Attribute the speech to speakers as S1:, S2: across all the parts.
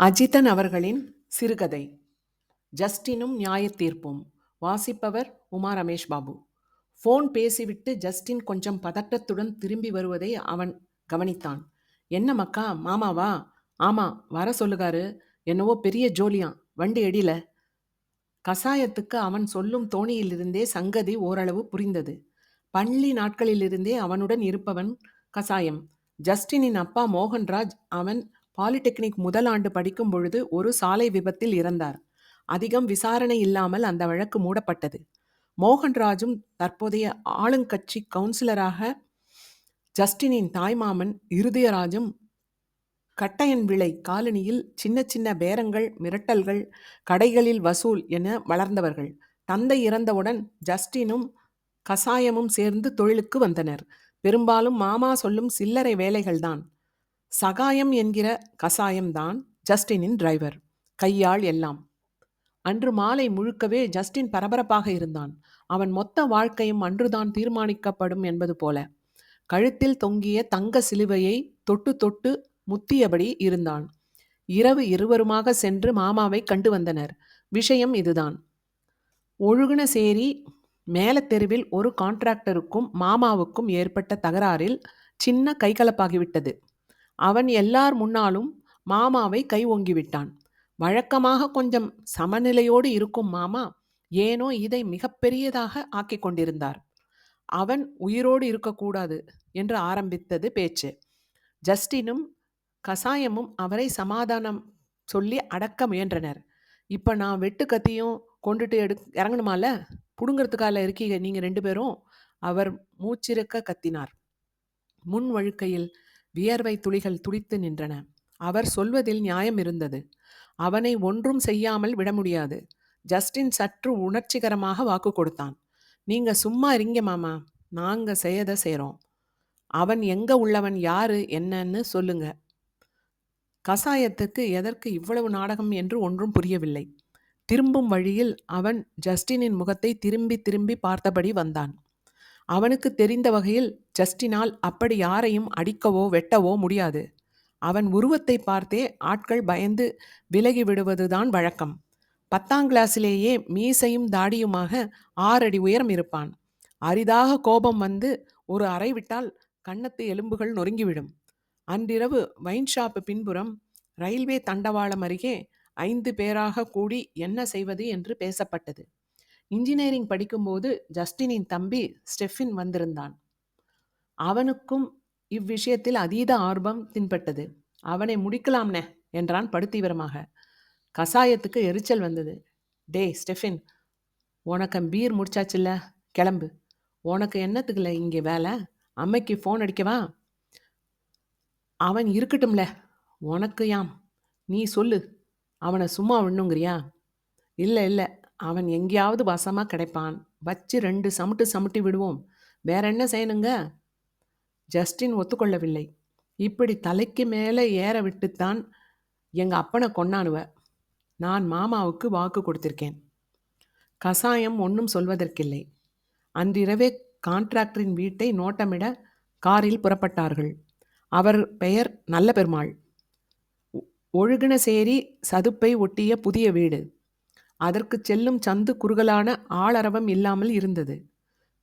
S1: அஜிதன் அவர்களின் சிறுகதை. ஜஸ்டினும் நியாயத்தீர்ப்பும் வாசிப்பவர் உமா ரமேஷ் பாபு. ஃபோன் பேசிவிட்டு ஜஸ்டின் கொஞ்சம் பதட்டத்துடன் திரும்பி வருவதை அவன் கவனித்தான். என்ன மக்கா மாமாவா ஆமா வர சொல்லுகாரு. என்னவோ பெரிய ஜோலியான் வண்டி எடில. கசாயத்துக்கு அவன் சொல்லும் தோணியிலிருந்தே சங்கதி ஓரளவு புரிந்தது. பள்ளி நாட்களிலிருந்தே அவனுடன் இருப்பவன் கசாயம். ஜஸ்டினின் அப்பா மோகன்ராஜ் அவன் பாலிடெக்னிக் முதல் ஆண்டு படிக்கும் பொழுது ஒரு சாலை விபத்தில் இறந்தார். அதிகம் விசாரணை இல்லாமல் அந்த வழக்கு மூடப்பட்டது. மோகன்ராஜும் தற்போதைய ஆளுங்கட்சி கவுன்சிலராக ஜஸ்டினின் தாய்மாமன் இருதயராஜும் கட்டையன் விளை காலனியில் சின்ன சின்ன பேரங்கள் மிரட்டல்கள் கடைகளில் வசூல் என வளர்ந்தவர்கள். தந்தை இறந்தவுடன் ஜஸ்டினும் கசாயமும் சேர்ந்து தொழிலுக்கு வந்தனர். பெரும்பாலும் மாமா சொல்லும் சில்லறை வேலைகள்தான். சகாயம் என்கிற கசாயம்தான் ஜஸ்டினின் டிரைவர் கையாள் எல்லாம். அன்று மாலை முழுக்கவே ஜஸ்டின் பரபரப்பாக இருந்தான். அவன் மொத்த வாழ்க்கையும் அன்றுதான் தீர்மானிக்கப்படும் என்பது போல. கழுத்தில் தொங்கிய தங்க சிலுவையை தொட்டு தொட்டு முத்தியபடி இருந்தான். இரவு இருவருமாக சென்று மாமாவை கண்டு வந்தனர். விஷயம் இதுதான். ஒழுகுன சேரி மேலத்தெருவில் ஒரு கான்ட்ராக்டருக்கும் மாமாவுக்கும் ஏற்பட்ட தகராறில் சின்ன கைகலப்பாகிவிட்டது. அவன் எல்லார் முன்னாலும் மாமாவை கை ஓங்கிவிட்டான் வழக்கமாக கொஞ்சம் சமநிலையோடு இருக்கும் மாமா ஏனோ இதை மிகப்பெரியதாக ஆக்கிக் கொண்டிருந்தார். அவன் உயிரோடு இருக்கக்கூடாது என்று ஆரம்பித்தது பேச்சு. ஜஸ்டினும் கசாயமும் அவரை சமாதானம் சொல்லி அடக்க முயன்றனர். இப்போ நான் வெட்டு கத்தியும் கொண்டுட்டு எடு இறங்கணுமால புடுங்கிறதுக்கால இருக்கீங்க நீங்கள் ரெண்டு பேரும். அவர் மூச்சிருக்க கத்தினார். முன் வழுக்கையில் வியர்வை துளிகள் துடித்து நின்றன. அவர் சொல்வதில் நியாயம் இருந்தது. அவனை ஒன்றும் செய்யாமல் விட முடியாது. ஜஸ்டின் சற்று உணர்ச்சிகரமாக வாக்கு கொடுத்தான். நீங்க சும்மா இருங்க மாமா. நாங்க செய்யத செய்கிறோம் அவன் எங்க உள்ளவன் யாரு என்னன்னு சொல்லுங்க. கசாயத்துக்கு எதற்கு இவ்வளவு நாடகம் என்று ஒன்றும் புரியவில்லை. திரும்பும் வழியில் அவன் ஜஸ்டினின் முகத்தை திரும்பி திரும்பி பார்த்தபடி வந்தான். அவனுக்கு தெரிந்த வகையில் ஜஸ்டினால் அப்படி யாரையும் அடிக்கவோ வெட்டவோ முடியாது. அவன் உருவத்தை பார்த்தே ஆட்கள் பயந்து விலகி விடுவதுதான் வழக்கம். பத்தாம் கிளாஸிலேயே மீசையும் தாடியுமாக ஆறடி உயரம் இருப்பான். அரிதாக கோபம் வந்து ஒரு அறை விட்டால் கன்னத்து எலும்புகள் நொறுங்கிவிடும். அன்றிரவு வைன் ஷாப்பு பின்புறம் ரயில்வே தண்டவாளம் அருகே ஐந்து பேராக கூடி என்ன செய்வது என்று பேசப்பட்டது. இன்ஜினியரிங் படிக்கும்போது ஜஸ்டினின் தம்பி ஸ்டெஃபின் வந்திருந்தான். அவனுக்கும் இவ்விஷயத்தில் அதீத ஆர்வம் தின்பட்டது. அவனை முடிக்கலாம்னே என்றான் படுத்தீவிரமாக. கசாயத்துக்கு எரிச்சல் வந்தது. டே ஸ்டெஃபின் உனக்கு பீர் முடிச்சாச்சுல்ல? கிளம்பு. உனக்கு என்னத்துக்குல இங்கே வேலை? அம்மைக்கு ஃபோன் அடிக்கவா அவன் இருக்கட்டும்ல. உனக்கு யாம். நீ சொல்லு. அவனை சும்மா விண்ணுங்கிறியா இல்லை இல்லை. அவன் எங்கேயாவது வசமாக கிடைப்பான். வச்சு ரெண்டு சமுட்டு சமுட்டி விடுவோம். வேற என்ன செய்யணுங்க? ஜஸ்டின் ஒத்துக்கொள்ளவில்லை. இப்படி தலைக்கு மேலே ஏற விட்டுத்தான் எங்கள் அப்பனை கொண்டானுவ நான் மாமாவுக்கு வாக்கு கொடுத்திருக்கேன். கசாயம் ஒன்றும் சொல்வதற்கில்லை. அன்றிரவே கான்ட்ராக்டரின் வீட்டை நோட்டமிட காரில் புறப்பட்டார்கள். அவர் பெயர் நல்ல பெருமாள். ஒழுகின சேரி சதுப்பை ஒட்டிய புதிய வீடு. அதற்கு செல்லும் சந்து குறுகலான ஆளரவம் இல்லாமல் இருந்தது.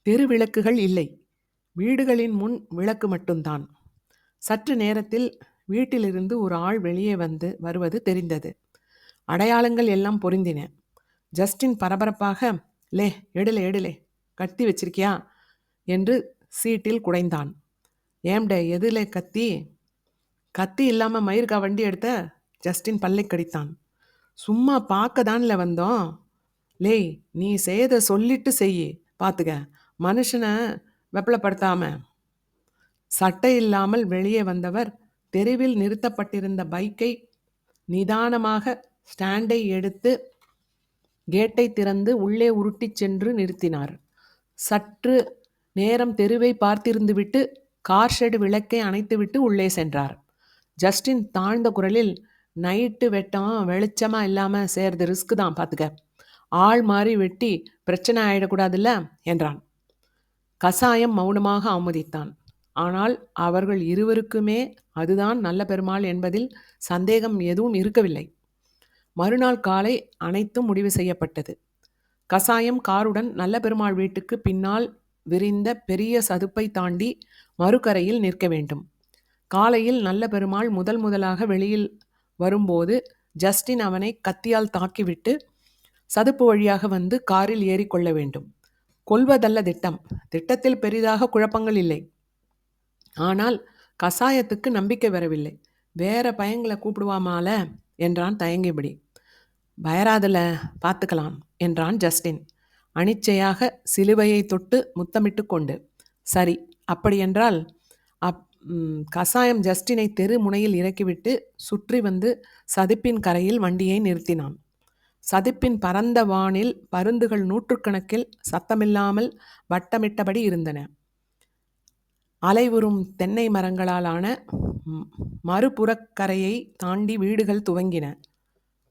S1: தெரு விளக்குகள் இல்லை. வீடுகளின் முன் விளக்கு மட்டும்தான். சற்று நேரத்தில் வீட்டிலிருந்து ஒரு ஆள் வெளியே வந்து வருவது தெரிந்தது. அடையாளங்கள் எல்லாம் பொருந்தின. ஜஸ்டின் பரபரப்பாக லே எடுலே எடுலே கத்தி வச்சிருக்கியா? என்று சீட்டில் குடைந்தான். ஏம்டே எதுலே கத்தி? கத்தி இல்லாமல் மயிர்கா வண்டி எடுத்த? ஜஸ்டின் பல்லை கடித்தான். சும்மா பார்க்க தான்ல வந்தோம். லேய் நீ செய்த சொல்லிட்டு செய்யி. பார்த்துக்க மனுஷனை வெப்பலப்படுத்தாம. சட்டை இல்லாமல் வெளியே வந்தவர் தெருவில் நிறுத்தப்பட்டிருந்த பைக்கை நிதானமாக ஸ்டாண்டை எடுத்து கேட்டை திறந்து உள்ளே உருட்டிச் சென்று நிறுத்தினார். சற்று நேரம் தெருவை பார்த்திருந்துவிட்டு கார் ஷெட் விளக்கை அணைத்துவிட்டு உள்ளே சென்றார். ஜஸ்டின் தாழ்ந்த குரலில் நைட்டு வெட்டம் வெளிச்சமாக இல்லாமல் சேர்றது ரிஸ்க்கு தான் பார்த்துக்க ஆள் மாறி வெட்டி பிரச்சனை ஆயிடக்கூடாதுல்ல? என்றான். கசாயம் மௌனமாக ஆமோதித்தான் ஆனால் அவர்கள் இருவருக்குமே அதுதான் நல்ல பெருமாள் என்பதில் சந்தேகம் எதுவும் இருக்கவில்லை. மறுநாள் காலை அனைத்தும் முடிவு செய்யப்பட்டது. கசாயம் காருடன் நல்ல பெருமாள் வீட்டுக்கு பின்னால் விரிந்த பெரிய சதுப்பை தாண்டி மறுக்கரையில் நிற்க வேண்டும். காலையில் நல்ல பெருமாள் முதல் முதலாக வெளியில் வரும்போது ஜஸ்டின் அவனை கத்தியால் தாக்கிவிட்டு சதுப்பு வழியாக வந்து காரில் ஏறிக்கொள்ள வேண்டும். கொல்வதல்ல திட்டம். திட்டத்தில் பெரிதாக குழப்பங்கள் இல்லை. ஆனால் கசாயத்துக்கு நம்பிக்கை வரவில்லை. வேற பயங்களை கூப்பிடுவாமால? என்றான் தயங்கிபடி பயராதில் பார்த்துக்கலாம் என்றான் ஜஸ்டின். அனிச்சையாக சிலுவையை தொட்டு முத்தமிட்டு கொண்டு சரி அப்படியென்றால் கசாயம் ஜஸ்டினை தெரு முனையில் இறக்கிவிட்டு சுற்றி வந்து சதிப்பின் கரையில் வண்டியை நிறுத்தினான். சதிப்பின் பரந்த வானில் பருந்துகள் நூற்றுக்கணக்கில் சத்தமில்லாமல் வட்டமிட்டபடி இருந்தன. அலைவுறும் தென்னை மரங்களாலான மறுபுறக்கரையை தாண்டி வீடுகள் துவங்கின.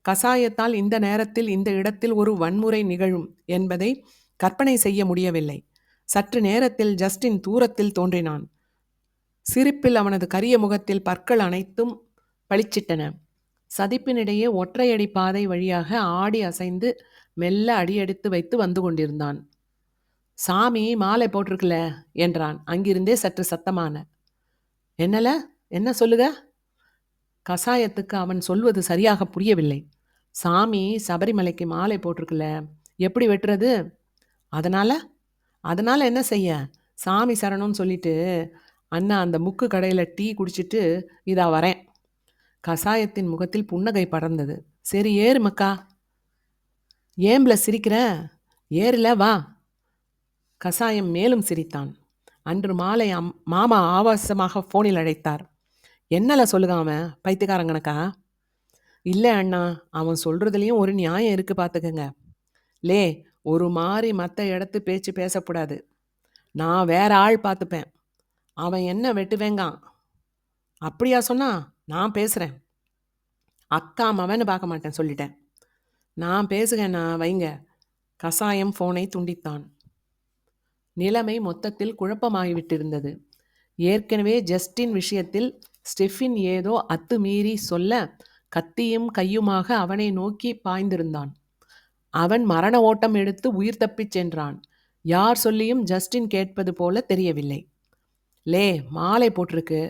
S1: கசாயத்தால் இந்த நேரத்தில் இந்த இடத்தில் ஒரு வன்முறை நிகழும் என்பதை கற்பனை செய்ய முடியவில்லை. சற்று நேரத்தில் ஜஸ்டின் தூரத்தில் தோன்றினான். சிரிப்பில் அவனது கரிய முகத்தில் பற்கள் அனைத்தும் பளிச்சிட்டன. சதிப்பினிடையே ஒற்றையடி பாதை வழியாக ஆடி அசைந்து மெல்ல அடியெடுத்து வைத்து வந்து கொண்டிருந்தான். சாமி மாலை போட்டிருக்கல என்றான். அங்கிருந்தே சற்று சத்தமான என்னல? என்ன சொல்லுக? கசாயத்துக்கு அவன் சொல்வது சரியாக புரியவில்லை. சாமி சபரிமலைக்கு மாலை போட்டிருக்குல்ல எப்படி வெட்டுறது? அதனால்? அதனால் என்ன செய்ய? சாமி சரணம்னு சொல்லிட்டு அண்ணா அந்த முக்கு கடையில் டீ குடிச்சிட்டு இதா வரேன். கசாயத்தின் முகத்தில் புன்னகை படர்ந்தது. சரி ஏறு மக்கா. ஏம்பில் சிரிக்கிற? ஏறில வா. கசாயம் மேலும் சிரித்தான். அன்று மாலை அம் மாமா ஆபாசமாக ஃபோனில் அழைத்தார். என்னல சொல்லுங்க அவன் பைத்தியக்காரங்கனக்கா இல்லை அண்ணா அவன் சொல்கிறதுலேயும் ஒரு நியாயம் இருக்குது பார்த்துக்கங்க லே ஒரு மாதிரி மற்ற இடத்து பேச்சு பேசக்கூடாது நான் வேற ஆள் பார்த்துப்பேன் அவன் என்ன வெட்டுவேங்கான்? அப்படியா சொன்னா நான் பேசுகிறேன் அக்கா மவன்னு பார்க்க மாட்டேன் சொல்லிட்டேன். நான் பேசுகிறேன்னா வைங்க. கசாயம் ஃபோனை துண்டித்தான். நிலைமை மொத்தத்தில் குழப்பமாகிவிட்டிருந்தது. ஏற்கனவே ஜஸ்டின் விஷயத்தில் ஸ்டெஃபின் ஏதோ அத்துமீறி சொல்ல கத்தியும் கையுமாக அவனை நோக்கி பாய்ந்திருந்தான். அவன் மரண ஓட்டம் எடுத்து உயிர் தப்பிச் சென்றான். யார் சொல்லியும் ஜஸ்டின் கேட்பது போல தெரியவில்லை. லே மாலை போட்டிருக்கு.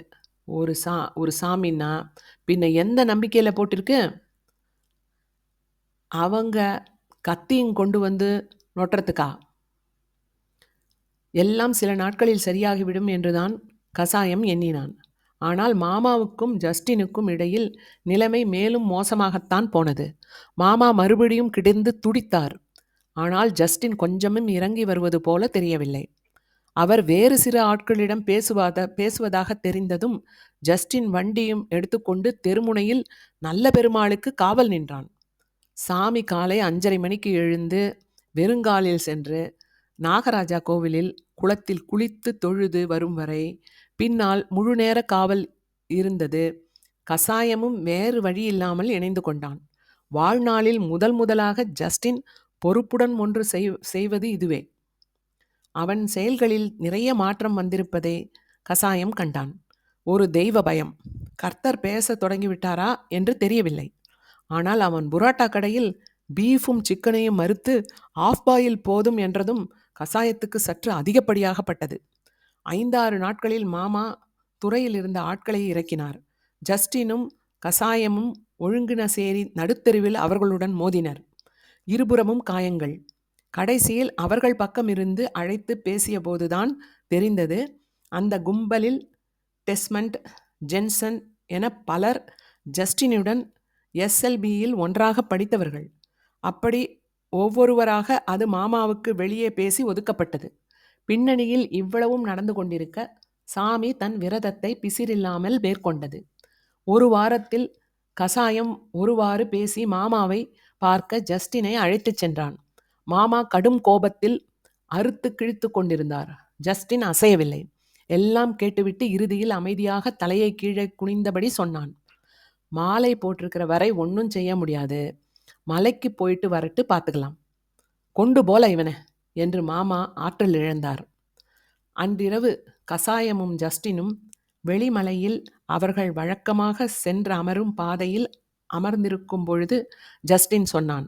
S1: ஒரு சா ஒரு சாமின்னா பின்ன எந்த நம்பிக்கையில் போட்டிருக்கு? அவங்க கத்தியும் கொண்டு வந்து நொட்டுறதுக்கா? எல்லாம் சில நாட்களில் சரியாகிவிடும் என்றுதான் கசாயம் எண்ணினான். ஆனால் மாமாவுக்கும் ஜஸ்டினுக்கும் இடையில் நிலைமை மேலும் மோசமாகத்தான் போனது. மாமா மறுபடியும் கிடந்து துடித்தார். ஆனால் ஜஸ்டின் கொஞ்சமும் இறங்கி வருவது போல தெரியவில்லை. அவர் வேறு சில ஆட்களிடம் பேசுவாத பேசுவதாக தெரிந்ததும் ஜஸ்டின் வண்டியும் எடுத்துக்கொண்டு தெருமுனையில் நல்ல பெருமாளுக்கு காவல் நின்றான். சாமி காலை அஞ்சரை மணிக்கு எழுந்து வெறுங்காலில் சென்று நாகராஜா கோவிலில் குளத்தில் குளித்து தொழுது வரும் வரை பின்னால் முழுநேர காவல் இருந்தது. கசாயமும் வேறு வழி இல்லாமல் இணைந்து கொண்டான். வாழ்நாளில் முதல் முதலாக ஜஸ்டின் பொறுப்புடன் ஒன்று செய்வது இதுவே. அவன் செயல்களில் நிறைய மாற்றம் வந்திருப்பதை கசாயம் கண்டான். ஒரு தெய்வ பயம். கர்த்தர் பேச தொடங்கிவிட்டாரா என்று தெரியவில்லை. ஆனால் அவன் புரோட்டா கடையில் பீஃபும் சிக்கனையும் மறுத்து ஆஃப் பாயில் போதும் என்றதும் கசாயத்துக்கு சற்று அதிகப்படியாகப்பட்டது. ஐந்தாறு நாட்களில் மாமா துறையில் இருந்த ஆட்களை இறக்கினார். ஜஸ்டினும் கசாயமும் ஒழுங்கின சேரி நடுத்தெருவில் அவர்களுடன் மோதினர். இருபுறமும் காயங்கள். கடைசியில் அவர்கள் பக்கம் இருந்து அழைத்து பேசியபோதுதான் தெரிந்தது. அந்த கும்பலில் டெஸ்மண்ட் ஜென்சன் என பலர் ஜஸ்டினுடன் எஸ்எல்பியில் ஒன்றாக படித்தவர்கள். அப்படி ஒவ்வொருவராக அது மாமாவுக்கு வெளியே பேசி ஒதுக்கப்பட்டது. பின்னணியில் இவ்வளவும் நடந்து கொண்டிருக்க சாமி தன் விரதத்தை பிசிறில்லாமல் மேற்கொண்டது. ஒரு வாரத்தில் கசாயம் ஒருவாறு பேசி மாமாவை பார்க்க ஜஸ்டினை அழைத்துச் சென்றான். மாமா கடும் கோபத்தில் அறுத்து கிழித்து கொண்டிருந்தார். ஜஸ்டின் அசையவில்லை. எல்லாம் கேட்டுவிட்டு இறுதியில் அமைதியாக தலையை கீழே குனிந்தபடி சொன்னான். மாலை போட்டிருக்கிற வரை ஒன்றும் செய்ய முடியாது. மலைக்கு போயிட்டு வரட்டு பார்த்துக்கலாம். கொண்டு போல இவனை என்று மாமா ஆற்றல் இழந்தார். அன்றிரவு கசாயமும் ஜஸ்டினும் வெளிமலையில் அவர்கள் வழக்கமாக சென்று அமரும் பாதையில் அமர்ந்திருக்கும் பொழுது ஜஸ்டின் சொன்னான்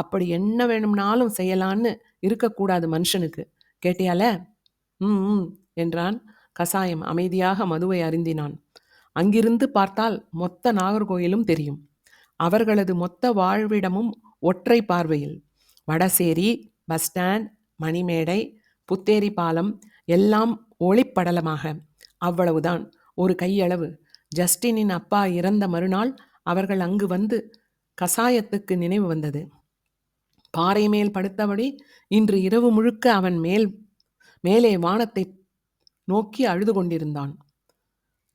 S1: அப்படி என்ன வேணும்னாலும் செய்யலான்னு இருக்கக்கூடாது மனுஷனுக்கு. கேட்டியால? ம் என்றான் கசாயம் அமைதியாக மதுவை அருந்தினான். அங்கிருந்து பார்த்தால் மொத்த நாகர்கோயிலும் தெரியும். அவர்களது மொத்த வாழ்விடமும் ஒற்றை பார்வையில். வடசேரி பஸ் ஸ்டாண்ட் மணிமேடை புத்தேரி பாலம் எல்லாம் ஒளிப்படலமாக. அவ்வளவுதான் ஒரு கையளவு. ஜஸ்டினின் அப்பா இறந்த மறுநாள் அவர்கள் அங்கு வந்து கசாயத்துக்கு நினைவு வந்தது. பாறை மேல் படுத்தபடி இன்று இரவு முழுக்க அவன் மேல் மேலே வானத்தை நோக்கி அழுது கொண்டிருந்தான்.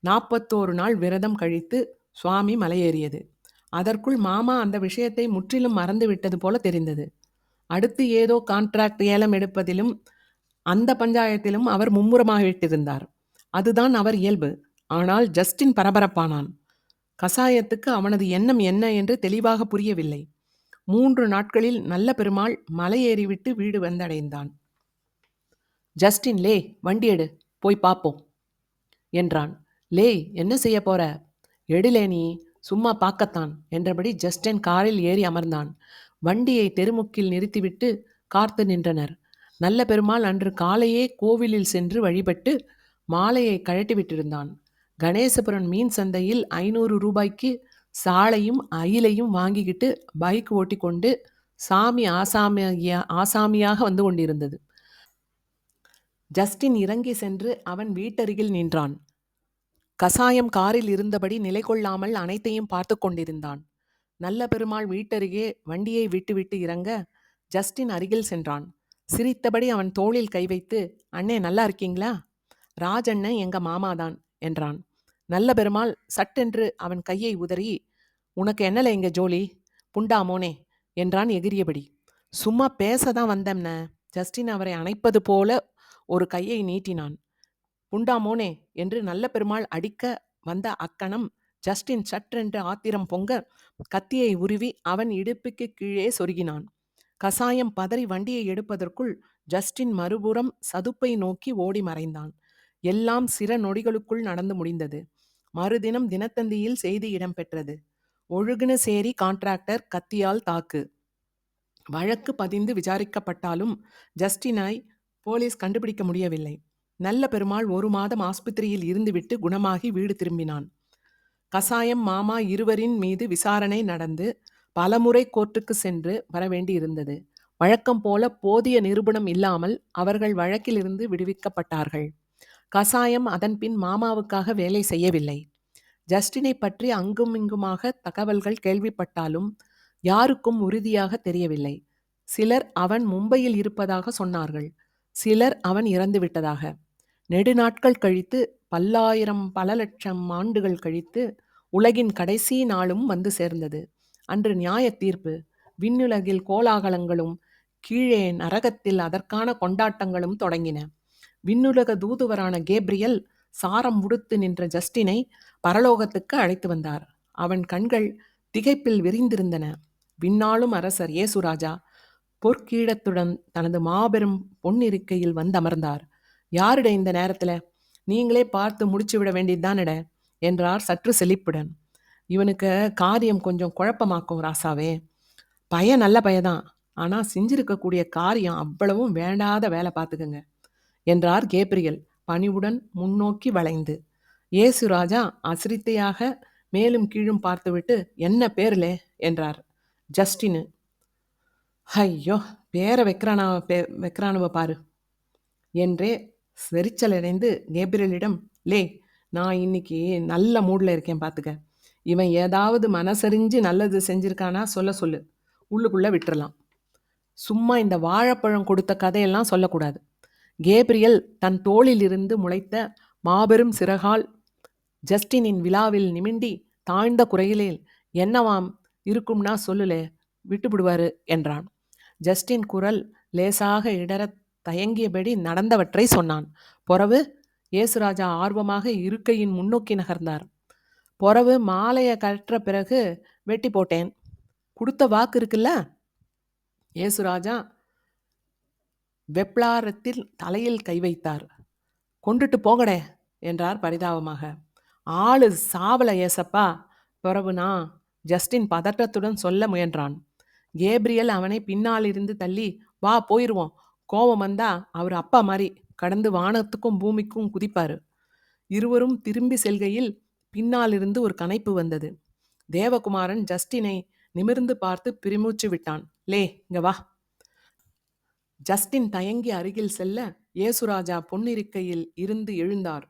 S1: நாற்பத்தோரு நாள் விரதம் கழித்து சுவாமி மலையேறியது. அதற்குள் மாமா அந்த விஷயத்தை முற்றிலும் மறந்து விட்டது போல தெரிந்தது. அடுத்து ஏதோ கான்ட்ராக்ட் ஏலம் எடுப்பதிலும் அந்த பஞ்சாயத்திலும் அவர் மும்முரமாகிவிட்டிருந்தார் அதுதான் அவர் இயல்பு. ஆனால் ஜஸ்டின் பரபரப்பானான். கசாயத்துக்கு அவனது எண்ணம் என்ன என்று தெளிவாக புரியவில்லை. மூன்று நாட்களில் நல்ல பெருமாள் மலையேறிவிட்டு வீடு வந்தடைந்தான். ஜஸ்டின் லே வண்டி எடு போய் பார்ப்போம் என்றான். லே என்ன செய்ய போற? எடுலே நீ சும்மா பார்க்கத்தான் என்றபடி ஜஸ்டின் காரில் ஏறி அமர்ந்தான். வண்டியை தெருமுக்கில் நிறுத்திவிட்டு காத்து நின்றனர். நல்ல பெருமாள் அன்று காலையே கோவிலில் சென்று வழிபட்டு மாலையை கழட்டி விட்டிருந்தான் கணேசபுரன் மீன் சந்தையில் ஐநூறு ரூபாய்க்கு சாலையும் அயிலையும் வாங்கிக்கிட்டு பைக் ஓட்டி கொண்டு சாமி ஆசாமியா ஆசாமியாக வந்து கொண்டிருந்தது. ஜஸ்டின் இறங்கி சென்று அவன் வீட்டருகில் நின்றான். கசாயம் காரில் இருந்தபடி நிலை கொள்ளாமல் அனைத்தையும் பார்த்து கொண்டிருந்தான். நல்ல பெருமாள் வீட்டருகே வண்டியை விட்டுவிட்டு இறங்க ஜஸ்டின் அருகில் சென்றான். சிரித்தபடி அவன் தோளில் கை வைத்து அண்ணே நல்லா இருக்கீங்களா? ராஜண்ணன் எங்க மாமாதான் என்றான். நல்ல பெருமாள் சட்டென்று அவன் கையை உதறி உனக்கு என்னல எங்க ஜோலி? புண்டாமோனே என்றான் எகிரியபடி. சும்மா பேச தான் வந்தம்ன. ஜஸ்டின் அவரை அணைப்பது போல ஒரு கையை நீட்டினான். புண்டாமோனே என்று நல்ல பெருமாள் அடிக்க வந்த அக்கணம் ஜஸ்டின் சற்றென்று ஆத்திரம் பொங்க கத்தியை உருவி அவன் இடுப்புக்கு கீழே சொருகினான். கசாயம் பதறி வண்டியை எடுப்பதற்குள் ஜஸ்டின் மறுபுறம் சதுப்பை நோக்கி ஓடி மறைந்தான். எல்லாம் சிற நொடிகளுக்குள் நடந்து முடிந்தது. மறுதினம் தினத்தந்தியில் செய்தி இடம்பெற்றது. ஒழுகுன சேரி கான்ட்ராக்டர் கத்தியால் தாக்கு. வழக்கு பதிந்து விசாரிக்கப்பட்டாலும் ஜஸ்டினாய் போலீஸ் கண்டுபிடிக்க முடியவில்லை. நல்ல பெருமாள் ஒரு மாதம் ஆஸ்பத்திரியில் இருந்துவிட்டு குணமாகி வீடு திரும்பினான். கசாயம் மாமா இருவரின் மீது விசாரணை நடந்து பலமுறை கோர்ட்டுக்கு சென்று வரவேண்டியிருந்தது. வழக்கம் போல போதிய நிரூபணம் இல்லாமல் அவர்கள் வழக்கிலிருந்து விடுவிக்கப்பட்டார்கள். கசாயம் அதன்பின் மாமாவுக்காக வேலை செய்யவில்லை. ஜஸ்டினை பற்றி அங்குமிங்குமாக தகவல்கள் கேள்விப்பட்டாலும் யாருக்கும் உறுதியாக தெரியவில்லை. சிலர் அவன் மும்பையில் இருப்பதாக சொன்னார்கள். சிலர் அவன் இறந்துவிட்டதாக நெடுநாட்கள் கழித்து பல்லாயிரம் பல லட்சம் ஆண்டுகள் கழித்து உலகின் கடைசி நாளும் வந்து சேர்ந்தது. அன்று நியாய தீர்ப்பு. விண்ணுலகில் கோலாகலங்களும் கீழே நரகத்தில் அதற்கான கொண்டாட்டங்களும் தொடங்கின. விண்ணுலக தூதுவரான கேப்ரியல் சாரம் உடுத்து நின்ற ஜஸ்டினை பரலோகத்துக்கு அழைத்து வந்தார். அவன் கண்கள் திகைப்பில் விரிந்திருந்தன. விண்ணாளும் அரசர் ஏசுராஜா பொற்கீழத்துடன் தனது மாபெரும் பொன்னிருக்கையில் வந்தமர்ந்தார். யாரிட இந்த நேரத்தில்? நீங்களே பார்த்து முடிச்சு விட வேண்டியதுதானிட? என்றார் சற்று செழிப்புடன். இவனுக்கு காரியம் கொஞ்சம் குழப்பமாக்கும் ராசாவே. பய நல்ல பயதான் ஆனால் செஞ்சிருக்கக்கூடிய காரியம் அவ்வளவும் வேண்டாத வேலை பார்த்துக்குங்க. என்றார் கேப்ரியல் பணிவுடன் முன்னோக்கி வளைந்து. ஏசு ராஜா அசிரித்தையாக மேலும் கீழும் பார்த்துவிட்டு என்ன பேர்லே? என்றார். ஜஸ்டினு ஐயோ பேரை வைக்கிறானா பே வைக்கிறானுவ பாரு. என்றே செரிச்சலடைந்து கேப்ரியலிடம் லே நான் இன்னைக்கு நல்ல மூடில் இருக்கேன் பார்த்துக்க இவன் ஏதாவது மனசறிஞ்சு நல்லது செஞ்சிருக்கானா சொல்ல சொல்லு. உள்ளுக்குள்ளே விட்டுறலாம். சும்மா இந்த வாழைப்பழம் கொடுத்த கதையெல்லாம் சொல்லக்கூடாது. கேப்ரியல் தன் தோளிலிருந்து முளைத்த மாபெரும் சிறகால் ஜஸ்டினின் விழாவில் நிமிண்டி தாழ்ந்த குறையிலேல் என்னவாம் இருக்கும்னா சொல்லுலே விட்டுவிடுவாரு என்றான். ஜஸ்டின் குரல் லேசாக இடற தயங்கியபடி நடந்தவற்றை சொன்னான். பொறவு? இயேசுராஜா ஆர்வமாக இருக்கையின் முன்னோக்கி நகர்ந்தார். பொறவு மாலையை கற்ற பிறகு வெட்டி போட்டேன். கொடுத்த வாக்கு இருக்குல்ல? இயேசுராஜா வெப்ளாரத்தில் தலையில் கை வைத்தார். கொண்டுட்டு போங்கடே என்றார் பரிதாபமாக. ஆளு சாவல ஏசப்பா பிறவுனா ஜஸ்டின் பதட்டத்துடன் சொல்ல முயன்றான். கேப்ரியல் அவனை பின்னாலிருந்து தள்ளி வா போயிருவோம். கோபம் வந்தா அவர் அப்பா மாதிரி கடந்து வானத்துக்கும் பூமிக்கும் குதிப்பாரு இருவரும் திரும்பி செல்கையில் பின்னாலிருந்து ஒரு கனைப்பு வந்தது. தேவகுமாரன் ஜஸ்டினை நிமிர்ந்து பார்த்து பிரிமூச்சு விட்டான். லே இங்க வா. ஜஸ்டின் தயங்கி அருகில் செல்ல ஏசுராஜா பொன்னிருக்கையில் இருந்து எழுந்தார்.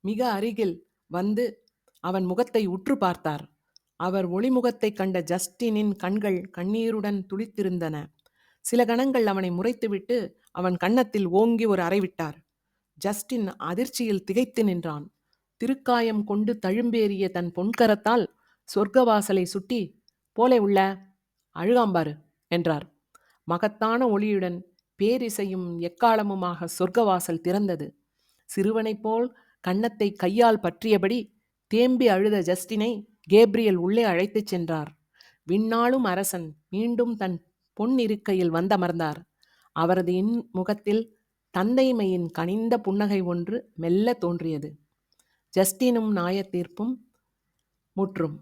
S1: மிக அருகில் வந்து அவன் முகத்தை உற்று பார்த்தார். அவர் ஒளிமுகத்தைக் கண்ட ஜஸ்டினின் கண்கள் கண்ணீருடன் துளித்திருந்தன. சில கணங்கள் அவனை முறைத்துவிட்டு அவன் கன்னத்தில் ஓங்கி ஒரு அறை விட்டார். ஜஸ்டின் அதிர்ச்சியில் திகைத்து நின்றான். திருக்காயம் கொண்டு தழும்பேறிய தன் பொன்கரத்தால் சொர்க்கவாசலை சுட்டி போலே உள்ள அழுகாம்பாரு என்றார். மகத்தான ஒளியுடன் பேரிசையும் எக்காலமுமாக சொர்க்கவாசல் திறந்தது. சிறுவனைப் போல் கன்னத்தை கையால் பற்றியபடி தேம்பி அழுத ஜஸ்டினை கேப்ரியல் உள்ளே அழைத்துச் சென்றார். விண்ணாளும் அரசன் மீண்டும் தன் பொன் இருக்கையில் வந்தமர்ந்தார் அவரது இன் முகத்தில் தந்தைமையின் கனிந்த புன்னகை ஒன்று மெல்ல தோன்றியது. ஜஸ்டினும் நாயத்தீர்ப்பும் முற்றும்.